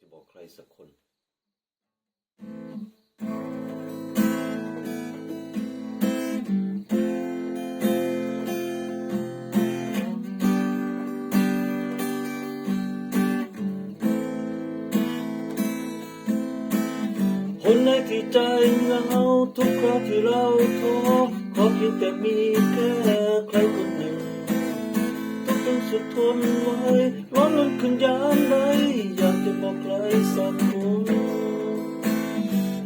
จะบอกใครสักคนคนไหนที่ใจเหงาทุกคราที่เราท้อขอเพียงแต่มีแค่ใครคนหนึ่งต้องเป็นสุดทนไว้ร้อนรนขึ้นยามใด จะบอกใครสักคน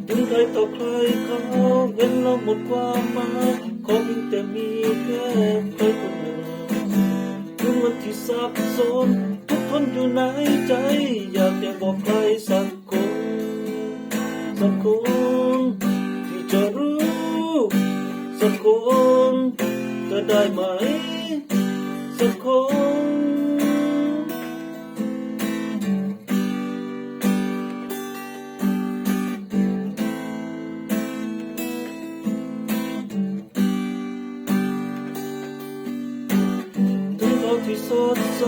ถึงใครต่อใครเขาเห็นเราหมดความหมายขอเพียงแต่มีแค่ใครคนหนึ่งถึงวันที่สับสนทุกคนอยู่ในใจ อยากจะบอกใครสักคนสักคนที่จะรู้สักคนจะได้ไหมสักคน ดใส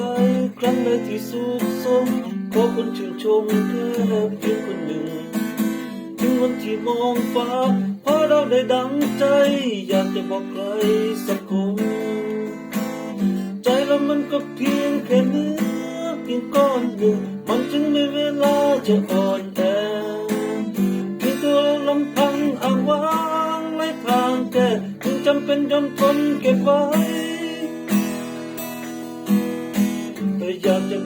ครั้งใดที่สุขสมขอคนชื่นชมแค่เพียงคนหนึ่ง ถึงวันที่มองฟ้าเพราะเราได้ดังใจ อยากจะบอกใครสักคน ใจเรามันก็เพียงแค่เนื้อเพียงก้อนหนึ่ง มันจึงไม่เวลาจะอ่อนแอเพียงตัวลำพังอ้างว้างไร้ทางแก้จึงจำเป็นยอมทนเก็บไว้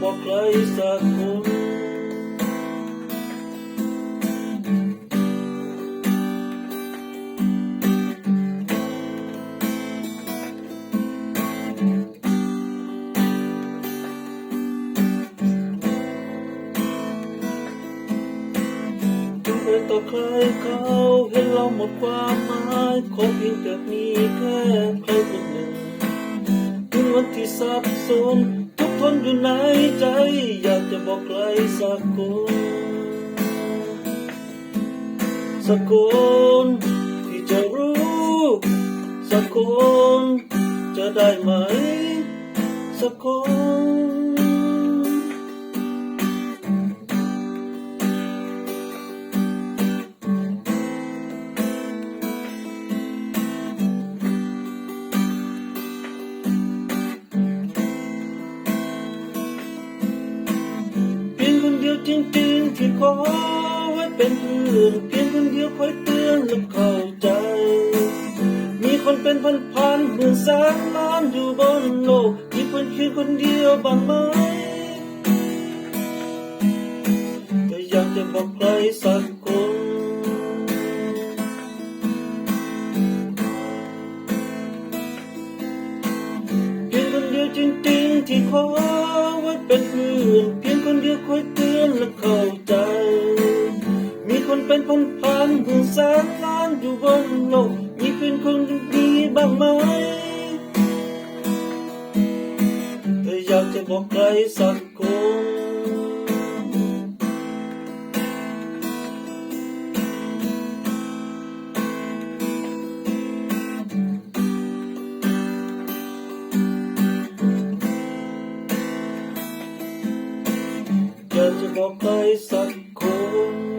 บอกใครสักคนต่อใครเขาเห็นเราหมดความหมายขอเพียงแต่มีแค่ใครคนหนึ่งถึงวันที่สับสน คนอยู่ในใจ อยากจะบอกใครสักคนสักคนที่จะรู้ สักคนจะได้ไหม สักคน จริงๆที่ขอไว้เป็นเพื่อนเพียงคนเดียวคอยเตือนและเข้าใจ มีคนเป็นพันๆหมื่นแสนล้านอยู่บนโลก ที่เป็นเพียงคนเดียวบ้างไหมแต่อยากจะบอกใครสักคนเพียงคนเดียวจริงๆที่ขอไว้เป็นเพื่อนเพียงคนเดียวคอย เข้าใจ มีคนเป็นพันพันหมื่นแสนล้านอยู่บนโลก มีเพื่อนคนดีบ้างไหมแต่อยากจะบอกใครสักคน อยากจะบอกใครสักคน